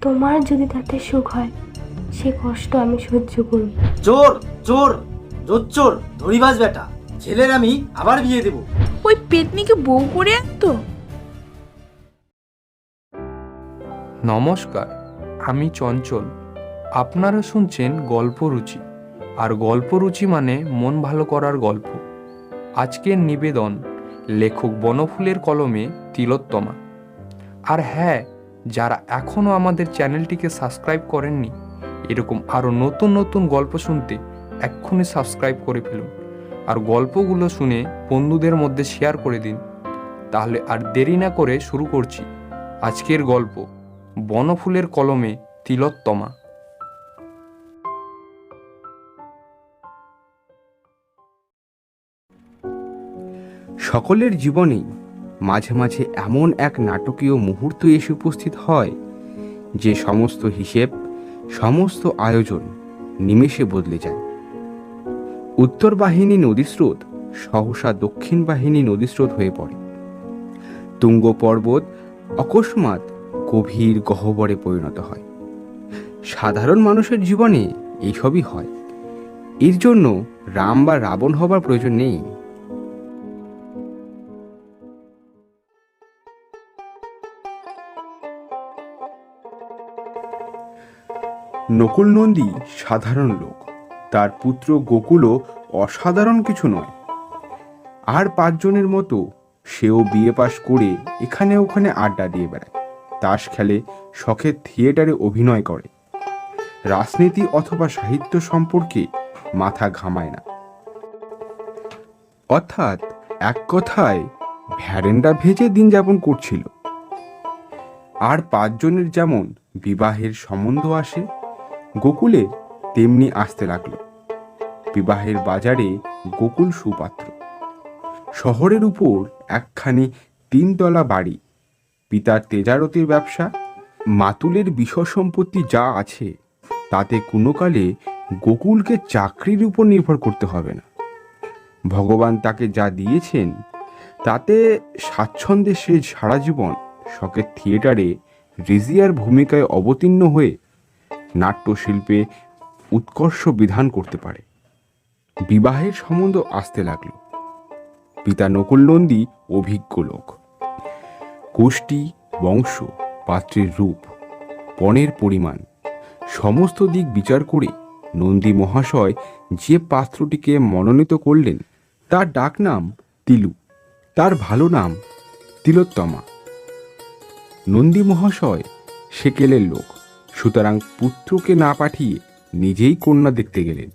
তোমার যদি তাতে সুখ হয় সে কষ্ট আমি সহ্য করব। চোর চোর চোর চোর ধরিবাজ বেটা। ছেলের আমি আবার বিয়ে দেব। ওই পেতনিকে বউ করে আনতো? নমস্কার আমি চঞ্চল। আপনারা শুনছেন গল্পরুচি আর গল্পরুচি মানে মন ভালো করার গল্প। আজকের নিবেদন লেখক বনফুলের কলমে তিলোত্তমা। আর হ্যাঁ যারা এখনও আমাদের চ্যানেলটিকে সাবস্ক্রাইব করেননি, এরকম আরও নতুন নতুন গল্প শুনতে এক্ষুনি সাবস্ক্রাইব করে ফেলুন। আর গল্পগুলো শুনে বন্ধুদের মধ্যে শেয়ার করে দিন। তাহলে আর দেরি না করে শুরু করছি আজকের গল্প, বনফুলের কলমে তিলোত্তমা। সকলের জীবনেই মাঝে মাঝে এমন এক নাটকীয় মুহূর্ত এসে উপস্থিত হয়, যে সমস্ত হিসেব, সমস্ত আয়োজন নিমেষে বদলে যায়। উত্তর বাহিনী নদীস্রোত সহসা দক্ষিণ বাহিনী নদীস্রোত হয়ে পড়ে। তুঙ্গ পর্বত অকস্মাৎ গভীর গহ্বরে পরিণত হয়। সাধারণ মানুষের জীবনে এইসবই হয়। এর জন্য রাম বা রাবণ হবার প্রয়োজন নেই। নকুল নন্দী সাধারণ লোক। তার পুত্র গোকুলও অসাধারণ কিছু নয়। আর পাঁচজনের মতো সেও বিয়ে পাশ করে এখানে ওখানে আড্ডা দিয়ে বেড়ায়। তাস খেলে শখের থিয়েটারে অভিনয় করে। রাজনীতি অথবা সাহিত্য সম্পর্কে মাথা ঘামায় না। অর্থাৎ এক কথায় ভ্যারেন্ডা ভেজে দিন যাপন করছিল। আর পাঁচজনের যেমন বিবাহের সম্বন্ধ আসে গোকুলে তেমনি আসতে লাগল। বিবাহের বাজারে গোকুল সুপাত্র। শহরের উপর একখানি তিনতলা বাড়ি, পিতার তেজারতির ব্যবসা, মাতুলের বিষয় সম্পত্তি যা আছে, তাতে কোনো কালে গোকুলকে চাকরির উপর নির্ভর করতে হবে না। ভগবান তাকে যা দিয়েছেন, তাতে স্বাচ্ছন্দ্যে সে সারা জীবন শখের থিয়েটারে, রিজিয়ার ভূমিকায় অবতীর্ণ হয়ে নাট্যশিল্পে উৎকর্ষ বিধান করতে পারে। বিবাহের সম্বন্ধ আসতে লাগল। পিতা নকুল নন্দী অভিজ্ঞ লোক। গোষ্ঠী বংশ, পাত্রের রূপ, পণের পরিমাণ, সমস্ত দিক বিচার করে নন্দী মহাশয় যে পাত্রটিকে মনোনীত করলেন, তার ডাকনাম তিলু, তার ভালো নাম তিলোত্তমা। নন্দী মহাশয় সেকেলের লোক। সুতরাং পুত্রকে না পাঠিয়ে নিজেই কন্যা দেখতে গেলেন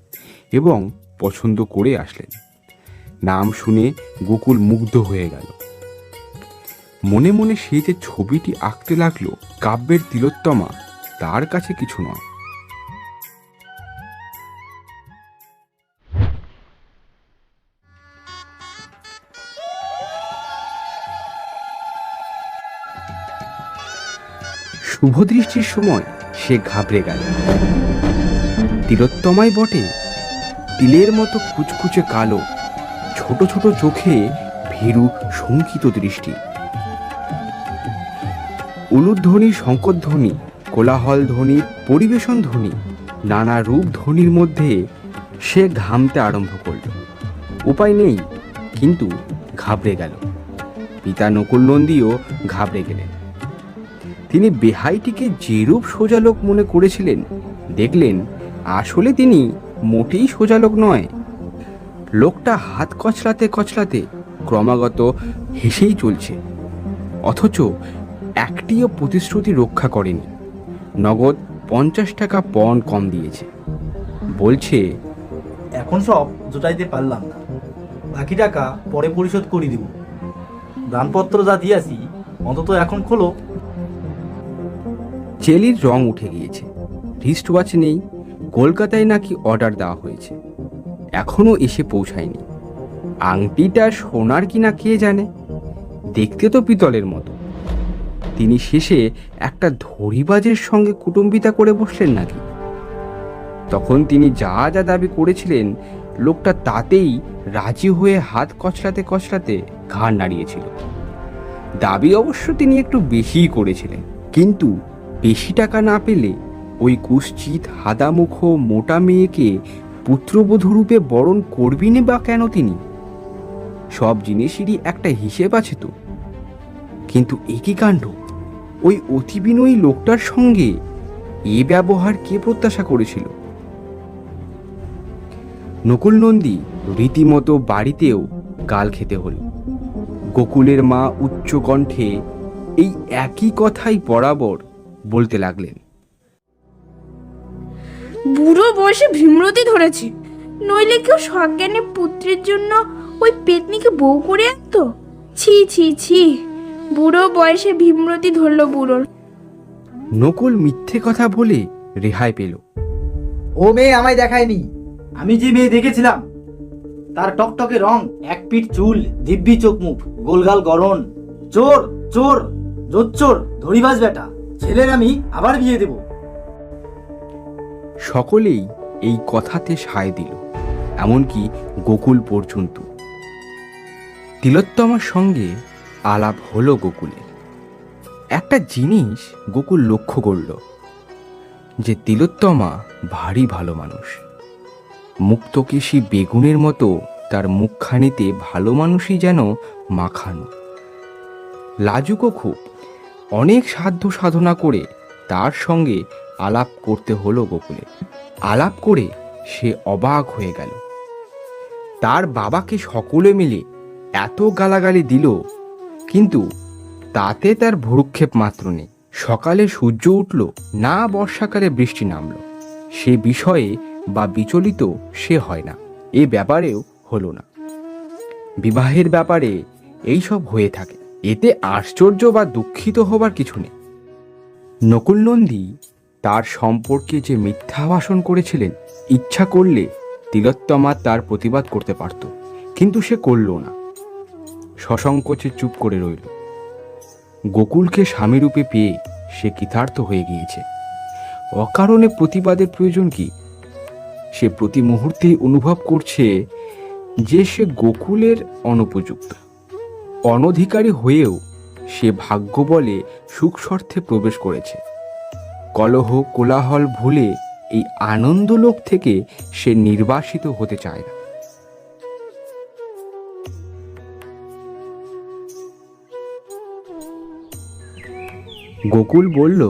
এবং পছন্দ করে আসলেন। নাম শুনে গোকুল মুগ্ধ হয়ে গেল। মনে মনে সে যে ছবিটি আঁকতে লাগল, কাব্যের তিলোত্তমা, তার কাছে কিছু নয়। শুভদৃষ্টির সময় সে ঘাবড়ে গেল। তিলোত্তমাই বটে, তিলের মতো কুচকুচে কালো, ছোট ছোট চোখে ভীরু শঙ্কিত দৃষ্টি। উলুধ্বনি শঙ্করধ্বনি কোলাহল ধ্বনি, পরিবেশন ধ্বনি, নানা রূপ ধ্বনির মধ্যে সে ঘামতে আরম্ভ করল। উপায় নেই, কিন্তু ঘাবড়ে গেল। পিতা নকুল নন্দীও ঘাবড়ে গেলেন। তিনি বেহাইটিকে যেরূপ সোজালোক মনে করেছিলেন, দেখলেন আসলে তিনি মোটেই সোজালোক নয়। লোকটা হাত কচলাতে কচলাতে ক্রমাগত হেসেই চলছে, অথচ একটিও প্রতিশ্রুতি রক্ষা করেনি। নগদ পঞ্চাশ টাকা পণ কম দিয়েছে। বলছে, এখন সব জোটাইতে পারলাম না। বাকি টাকা পরে পরিশোধ করে দিব। দানপত্র যা দিয়েছি, অন্তত এখন খোলো। চেলির রং উঠে গিয়েছে। রিস্ট ওয়াচ নেই, কলকাতায় নাকি অর্ডার দেওয়া হয়েছে। এখনও এসে পৌঁছায়নি। আংটিটা সোনার কিনা কে জানে? দেখতে তো পিতলের মতো। তিনি শেষে একটা ধরিবাজের সঙ্গে কুটুম্বিতা করে বসলেন নাকি? তখন তিনি যা যা দাবি করেছিলেন, লোকটা তাতেই রাজি হয়ে হাত কচলাতে কচলাতে ঘাড় নাড়িয়েছিল। দাবি অবশ্য তিনি একটু বেশিই করেছিলেন। কিন্তু বেশি টাকা না পেলে ওই কুশ্চিত হাদামুখ মোটা মেয়েকে পুত্রবধূ রূপে বরণ করবিনে বা কেন তিনি? সব জিনিসেরই একটা হিসেব আছে তো। কিন্তু একই কাণ্ড? ওই অতিবিনয়ী লোকটার সঙ্গে এ ব্যবহার কে প্রত্যাশা করেছিল? নকুল নন্দী রীতিমতো বাড়িতেও গাল খেতে হলো। গোকুলের মা উচ্চ কণ্ঠে এই একই কথাই বরাবর বলতে লাগলেন। বুড়ো বয়সে ভীমরতি ধরেছে। নইলে কেউ সজ্ঞানে পুত্রের জন্য ওই পেতনিকে বউ করে আনতো? ছি ছি ছি বুড়ো বয়সে ভীমরতি ধরলো বুড়োর। নকুল মিথ্যে কথা বলে রেহাই পেল। ও মেয়ে আমায় দেখায়নি। আমি যে মেয়ে দেখেছিলাম তার টকটকে রং এক পিঠ চুল দিব্যি চোখ মুখ গোলগাল গরন চোর চোর জোচ্চোর ধরিবাজ বেটা। ছেলের আমি আবার বিয়ে দেব। সকলেই এই কথাতে সায় দিল, এমনকি গোকুল পর্যন্ত। তিলোত্তমার সঙ্গে আলাপ হলো গোকুলের। একটা জিনিস গোকুল লক্ষ্য করল, যে তিলোত্তমা ভারী ভালো মানুষ। মুক্তকেশী বেগুনের মতো তার মুখখানিতে ভালো মানুষই যেন মাখানো। লাজুকও খুব। অনেক সাধ্য সাধনা করে তার সঙ্গে আলাপ করতে হলো গোকুলে। আলাপ করে সে অবাক হয়ে গেল। তার বাবাকে সকলে মিলে এত গালাগালি দিল, কিন্তু তাতে তার ভ্রুক্ষেপ মাত্র নেই। সকালে সূর্য উঠল, না বর্ষাকালে বৃষ্টি নামলো। সে বিষয়ে বা বিচলিত সে হয় না, এ ব্যাপারেও হলো না। বিবাহের ব্যাপারে এইসব হয়ে থাকে। এতে আশ্চর্য বা দুঃখিত হবার কিছু নেই। নকুল নন্দী তার সম্পর্কে যে মিথ্যা ভাষণ করেছিলেন, ইচ্ছা করলে তিলোত্তমা তার প্রতিবাদ করতে পারত, কিন্তু সে করল না। সসংকোচে চুপ করে রইল। গোকুলকে স্বামীরূপে পেয়ে সে কৃতার্থ হয়ে গিয়েছে। অকারণে প্রতিবাদের প্রয়োজন কি? সে প্রতি মুহূর্তেই অনুভব করছে যে সে গোকুলের অনুপযুক্ত। অনধিকারী হয়েও সে ভাগ্য বলে সুখস্বার্থে প্রবেশ করেছে। কলহ কোলাহল ভুলে এই আনন্দলোক থেকে সে নির্বাসিত হতে চায় না। গোকুল বলল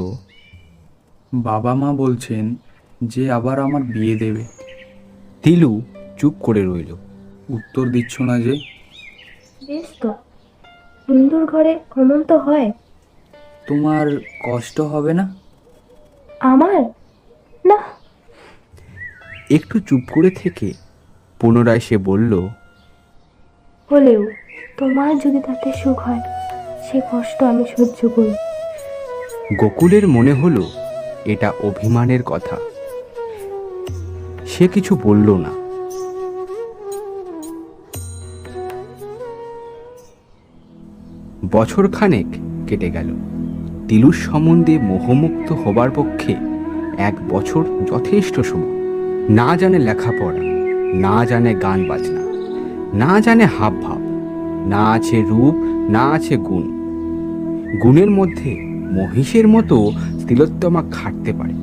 বাবা মা বলছেন যে আবার আমার বিয়ে দেবে। তিলু চুপ করে রইল। উত্তর দিচ্ছ না যে? বেশ তো। হিন্দুর ঘরে অমন তো হয়। তোমার কষ্ট হবে না? আমার? না। একটু চুপ করে থেকে পুনরায় সে বলল হলেও তোমার যদি তাতে সুখ হয় সে কষ্ট আমি সহ্য করি। গোকুলের মনে হলো এটা অভিমানের কথা। সে কিছু বলল না। বছর খানেক কেটে গেল। তিলুর সম্বন্ধে মোহমুক্ত হবার পক্ষে এক বছর যথেষ্ট সময়। না জানে লেখাপড়া, না জানে গান বাজনা, না জানে হাব ভাব না আছে রূপ, না আছে গুণ। গুণের মধ্যে মহিষের মতো তিলোত্তমা খাটতে পারে।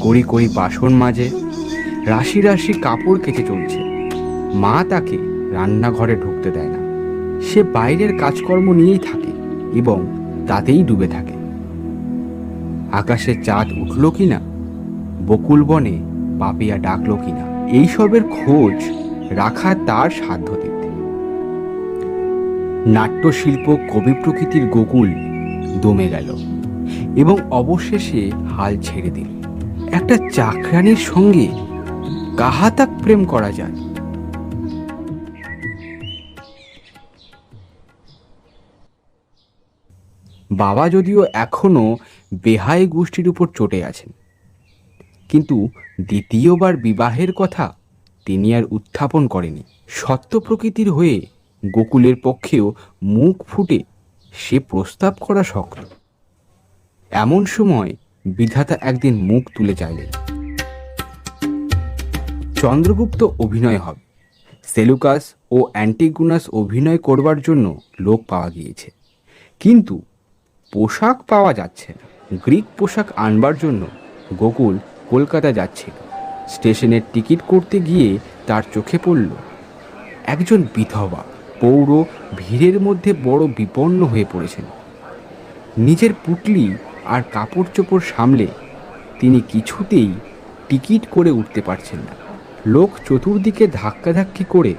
কড়ি কড়ি বাসন মাজে, রাশি রাশি কাপড় কেচে চলছে। মা তাকে রান্নাঘরে ঢুকতে দেয় সে বাইরের কাজকর্ম নিয়েই থাকে এবং তাতেই ডুবে থাকে। আকাশে চাঁদ উঠল কিনা, বকুল বনে পাপিয়া ডাকলো কিনা এইসবের খোঁজ রাখা তার সাধ্যতীতে নাট্যশিল্প, কবি প্রকৃতির গোকুল দমে গেল এবং অবশেষে হাল ছেড়ে দিল। একটা চাকরানির সঙ্গে কাহাতাক প্রেম করা যায়। বাবা যদিও এখনও বেহাই গোষ্ঠীর উপর চটে আছেন। কিন্তু দ্বিতীয়বার বিবাহের কথা তিনি আর উত্থাপন করেনি সত্য প্রকৃতির হয়ে গোকুলের পক্ষেও মুখ ফুটে সে প্রস্তাব করা শক্ত। এমন সময় বিধাতা একদিন মুখ তুলে চাইলেন, চন্দ্রগুপ্ত অভিনয় হবে। সেলুকাস ও অ্যান্টিগুনাস অভিনয় করবার জন্য লোক পাওয়া গিয়েছে। কিন্তু পোশাক পাওয়া যাচ্ছে না। গ্রিক পোশাক আনবার জন্য গোকুল কলকাতা যাচ্ছিল। স্টেশনের টিকিট করতে গিয়ে তার চোখে পড়ল একজন বিধবা। পৌর ভিড়ের মধ্যে বড় বিপন্ন হয়ে পড়েছেন। নিজের পুটলি আর কাপড় চোপড় সামলে তিনি কিছুতেই টিকিট করে উঠতে পারছেন না। লোক চতুর্দিকে ধাক্কাধাক্কি করে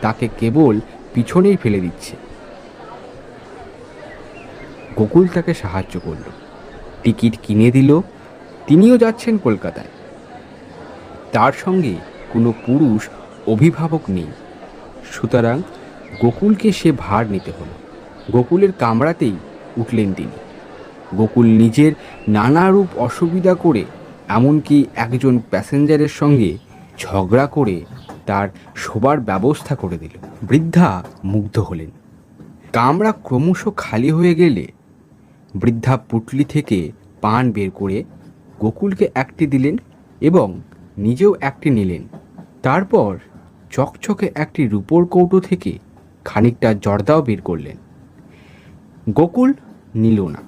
তাকে কেবল পিছনেই ফেলে দিচ্ছে। গোকুল তাকে সাহায্য করল। টিকিট কিনে দিল, তিনিও যাচ্ছেন কলকাতায়। তার সঙ্গে কোনো পুরুষ অভিভাবক নেই। সুতরাং গোকুলকে সে ভার নিতে হলো। গোকুলের কামড়াতেই উঠলেন তিনি। গোকুল নিজের নানারূপ অসুবিধা করে, এমনকি একজন প্যাসেঞ্জারের সঙ্গে ঝগড়া করে তার শোবার ব্যবস্থা করে দিল। বৃদ্ধা মুগ্ধ হলেন। কামরা ক্রমশ খালি হয়ে গেলে বৃদ্ধা পুটলি থেকে পান বের করে গোকুলকে একটি দিলেন এবং নিজেও একটি নিলেন। তারপর চকচকে একটি রূপোর কৌটো থেকে খানিকটা জর্দাও বের করলেন। গোকুল নিল না,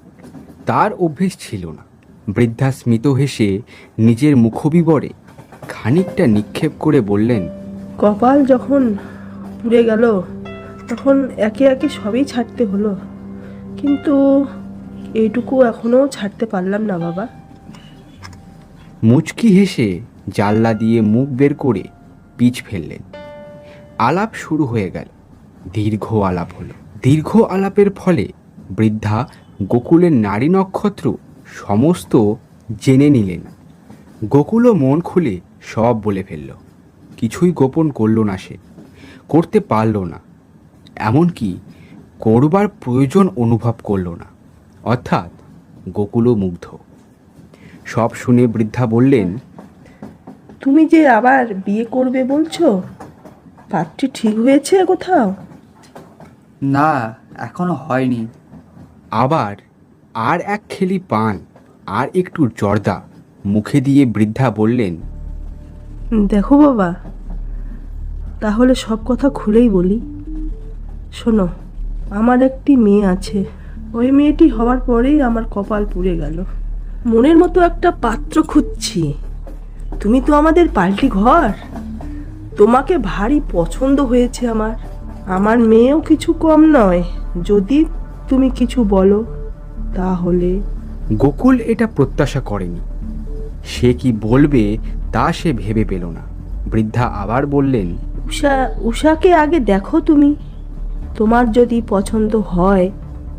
তার অভ্যেস ছিল না। বৃদ্ধা স্মিত হেসে নিজের মুখবিবরে খানিকটা নিক্ষেপ করে বললেন, কপাল যখন পুড়ে গেল, তখন একে একে সবই ছাড়তে হলো। কিন্তু এইটুকু এখনও ছাড়তে পারলাম না, বাবা। মুচকি হেসে জানলা দিয়ে মুখ বের করে পিচ ফেললেন। আলাপ শুরু হয়ে গেল। দীর্ঘ আলাপ হলো। দীর্ঘ আলাপের ফলে বৃদ্ধা গোকুলের নারী নক্ষত্র সমস্ত জেনে নিলেন। গোকুলও মন খুলে সব বলে ফেলল। কিছুই গোপন করল না সে। করতে পারল না। এমনকি করবার প্রয়োজন অনুভব করল না। অর্থাৎ গোকুলও মুগ্ধ। সব শুনে বৃদ্ধা বললেন তুমি যে আবার বিয়ে করবে বলছো? পাত্রী ঠিক হয়েছে কোথাও? না এখনও হয়নি। আবার আর এক খেলি পান আর একটু জর্দা মুখে দিয়ে বৃদ্ধা বললেন দেখো বাবা তাহলে সব কথা খুলেই বলি। শোনো আমার একটি মেয়ে আছে। ওই মেয়েটি হওয়ার পরেই আমার কপাল পুড়ে গেল। মনের মতো একটা পাত্র খুঁজছি। তুমি তো আমাদের পাল্টি ঘর। তোমাকে ভারী পছন্দ হয়েছে আমার। আমার মেয়েও কিছু কম নয়। যদি তুমি কিছু বলো তাহলে গোকুল এটা প্রত্যাশা করেনি। সে কি বলবে তা সে ভেবে পেল না। বৃদ্ধা আবার বললেন উষা উষাকে আগে দেখো তুমি। তোমার যদি পছন্দ হয়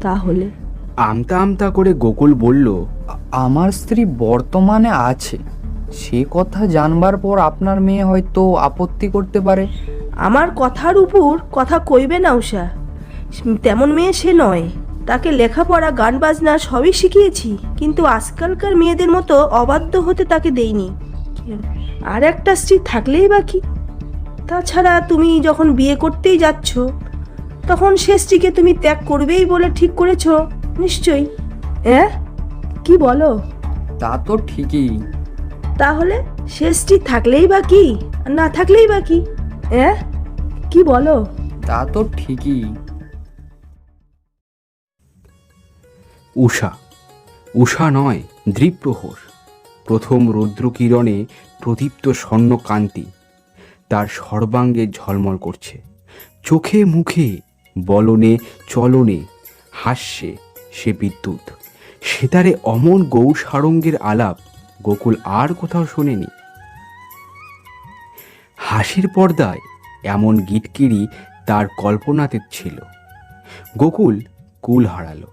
তাহলে? আমতা আমতা করে গোকুল বলল আমার স্ত্রী বর্তমানে আছে। সে কথা জানবার পর আপনার মেয়ে হয়তো আপত্তি করতে পারে। আমার কথার উপর কথা কইবে না উষা তেমন মেয়ে সে নয়। তাকে লেখাপড়া গান বাজনা সবই শিখিয়েছি কিন্তু আজকালকার মেয়েদের মতো অবাধ্য হতে তাকে দেইনি। আর একটা স্ত্রী থাকলেই বাকি তাছাড়া তুমি যখন বিয়ে করতেই যাচ্ছ তখন সে স্ত্রীকে তুমি ত্যাগ করবেই বলে ঠিক করেছ। নিশ্চয়ই। হ্যাঁ কি বলো? তা তো ঠিকই। তাহলে সে স্ত্রী থাকলেই বা কি? আর না থাকলেই বা কি? হ্যাঁ কি বলো? তা তো ঠিকই। উষা। উষা নয় দ্বীপ্রহর। প্রথম রৌদ্রকিরণে প্রদীপ্ত স্বর্ণকান্তি। তার সর্বাঙ্গে ঝলমল করছে। চোখে মুখে বলনে, চলনে, হাস্যে সে বিদ্যুৎ। সেতারে অমন গৌর সারঙ্গের আলাপ গোকুল আর কোথাও শোনেনি। হাসির পর্দায় এমন গিটকিরি তার কল্পনাতে ছিল। গোকুল কুল হারালো।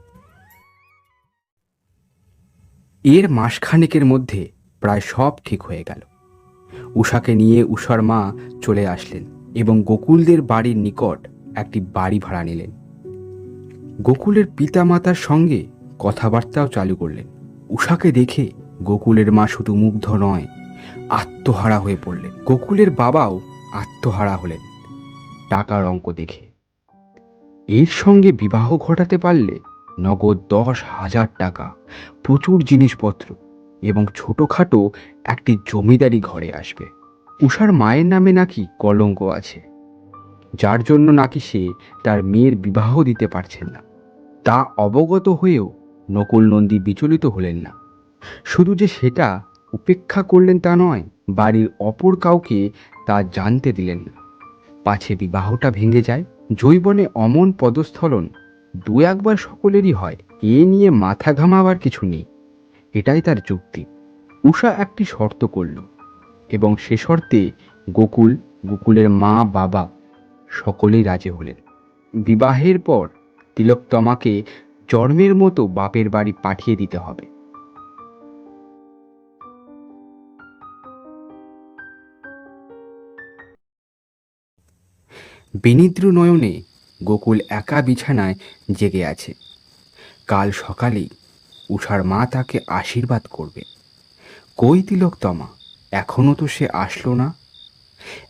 এর মাসখানেকের মধ্যে প্রায় সব ঠিক হয়ে গেল। উষাকে নিয়ে উষার মা চলে আসলেন এবং গোকুলদের বাড়ির নিকট একটি বাড়ি ভাড়া নিলেন। গোকুলের পিতামাতার সঙ্গে কথাবার্তাও চালু করলেন। উষাকে দেখে গোকুলের মা শুধু মুগ্ধ নয়, আত্মহারা হয়ে পড়লেন। গোকুলের বাবাও আত্মহারা হলেন টাকার অঙ্ক দেখে। এর সঙ্গে বিবাহ ঘটাতে পারলে নগদ দশ হাজার টাকা, প্রচুর জিনিসপত্র এবং ছোটোখাটো একটি জমিদারি ঘরে আসবে। উষার মায়ের নামে নাকি কলঙ্ক আছে। যার জন্য নাকি সে তার মেয়ের বিবাহ দিতে পারছেন না। তা অবগত হয়েও নকুল নন্দী বিচলিত হলেন না। শুধু যে সেটা উপেক্ষা করলেন তা নয়, বাড়ির অপর কাউকে তা জানতে দিলেন না। পাছে বিবাহটা ভেঙে যায়, জৈবনে অমন পদস্থলন দু একবার সকলেরই হয়, এ নিয়ে মাথা ঘামাবার কিছু নেই। এটাই তার যুক্তি। উষা একটি শর্ত করল, এবং সে শর্তে গোকুল, গোকুলের মা বাবা সকলেই রাজি হলেন। বিবাহের পর তিলোত্তমাকে জন্মের মতো বাপের বাড়ি পাঠিয়ে দিতে হবে। বিনিদ্র নয়নে গোকুল একা বিছানায় জেগে আছে। কাল সকালেই উষার মা তাকে আশীর্বাদ করবে। কই তিলোত্তমা এখনও তো সে আসলো না?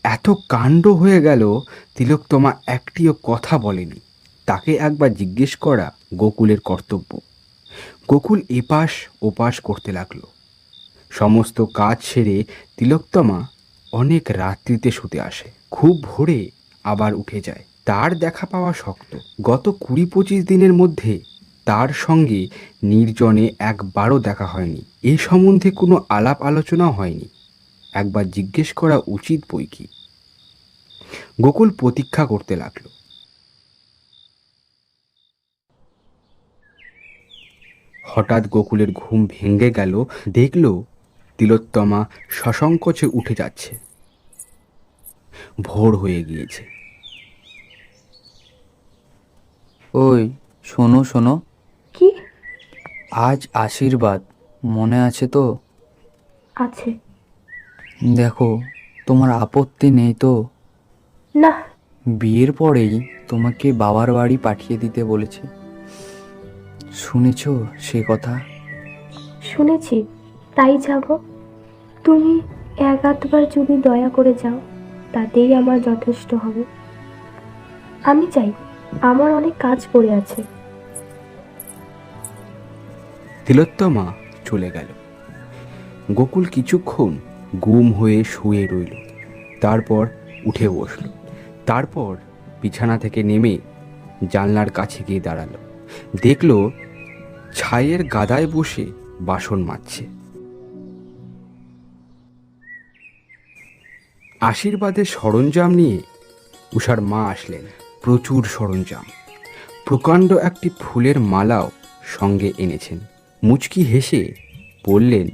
এত কাণ্ড হয়ে গেল তিলোত্তমা একটিও কথা বলেনি। তাকে একবার জিজ্ঞেস করা গোকুলের কর্তব্য। গোকুল এপাশ ওপাশ করতে লাগল। সমস্ত কাজ সেরে তিলোত্তমা অনেক রাত্রিতে শুতে আসে। খুব ভোরে আবার উঠে যায়। তার দেখা পাওয়া শক্ত। গত কুড়ি পঁচিশ দিনের মধ্যে তার সঙ্গে নির্জনে একবারও দেখা হয়নি। এ সম্বন্ধে কোনো আলাপ আলোচনাও হয়নি। একবার জিজ্ঞেস করা উচিত বই কি? গোকুল প্রতীক্ষা করতে লাগল। হঠাৎ গোকুলের ঘুম ভেঙে গেল দেখল তিলোত্তমা সসংকোচে উঠে যাচ্ছে। ভোর হয়ে গিয়েছে। ওই শোনো শোনো। কি? আজ আশীর্বাদ মনে আছে তো? আছে। দেখো তোমার আপত্তি নেই তো? না। বিয়ের পরেই তোমাকে বাবার বাড়ি পাঠিয়ে দিতে বলেছে। শুনেছো সে কথা? শুনেছি তাই যাব। তুমি এক আধবার যদি দয়া করে যাও তাতেই আমার যথেষ্ট হবে। আমি চাই আমার অনেক কাজ পড়ে আছে। তিলোত্তমা চলে গেল। গোকুল কিছুক্ষণ গুম হয়ে শুয়ে রইল। তারপর উঠে বসল। তারপর বিছানা থেকে নেমে জানলার কাছে গিয়ে দাঁড়াল। দেখল ছাইয়ের গাদায় বসে বাসন মাজছে। আশীর্বাদের সরঞ্জাম নিয়ে উষার মা আসলেন। প্রচুর সরঞ্জাম। প্রকাণ্ড একটি ফুলের মালাও সঙ্গে এনেছেন। মুচকি হেসে বললেন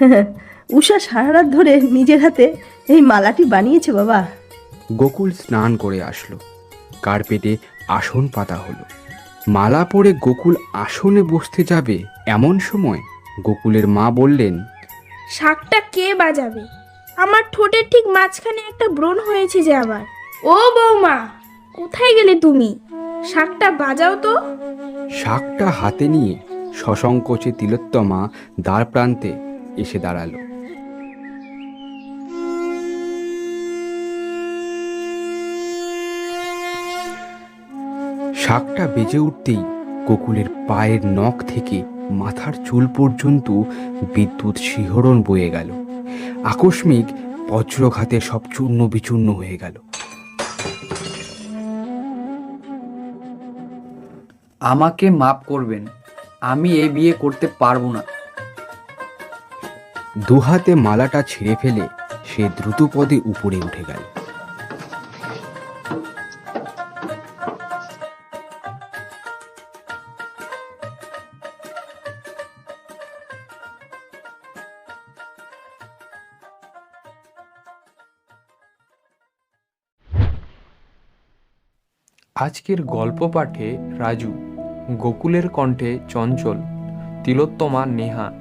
উষা সারা রাত ধরে নিজের হাতে এই মালাটি বানিয়েছে বাবা। গোকুল স্নান করে আসলো। কার্পেটে আসন পাতা হলো। মালা পরে গোকুল আসনে বসতে যাবে এমন সময় গোকুলের মা বললেন শাকটা কে বাজাবে? আমার ঠোঁটের ঠিক মাঝখানে একটা ব্রণ হয়েছে যে আবার। ও বৌমা কোথায় গেলে তুমি? শাকটা বাজাও তো। শাকটা হাতে নিয়ে সসংকোচে তিলোত্তমা দ্বার প্রান্তে এসে দাঁড়াল। শাকটা বেজে উঠতেই গোকুলের পায়ের নখ থেকে মাথার চুল পর্যন্ত বিদ্যুৎ শিহরণ বয়ে গেল। আকস্মিক বজ্রঘাতে সব চূর্ণ বিচূর্ণ হয়ে গেল। আমাকে মাপ করবেন আমি এই বিয়ে করতে পারব না। দুহাতে মালাটা ছিঁড়ে ফেলে সে দ্রুতপদে উপরে উঠে গেল। আজকের গল্প পাঠে রাজু, গোকুলের কণ্ঠে চঞ্চল, তিলোত্তমা নেহা,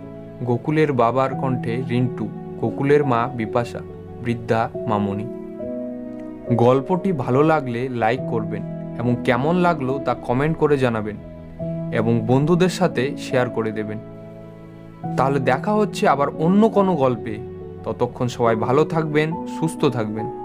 গোকুলের বাবার কণ্ঠে রিন্টু, গোকুলের মা বিপাশা, বৃদ্ধা মামনি গল্পটি ভালো লাগলে লাইক করবেন এবং কেমন লাগল তা কমেন্ট করে জানাবেন এবং বন্ধুদের সাথে শেয়ার করে দেবেন। তাহলে দেখা হচ্ছে আবার অন্য কোনো গল্পে। ততক্ষণ সবাই ভালো থাকবেন, সুস্থ থাকবেন।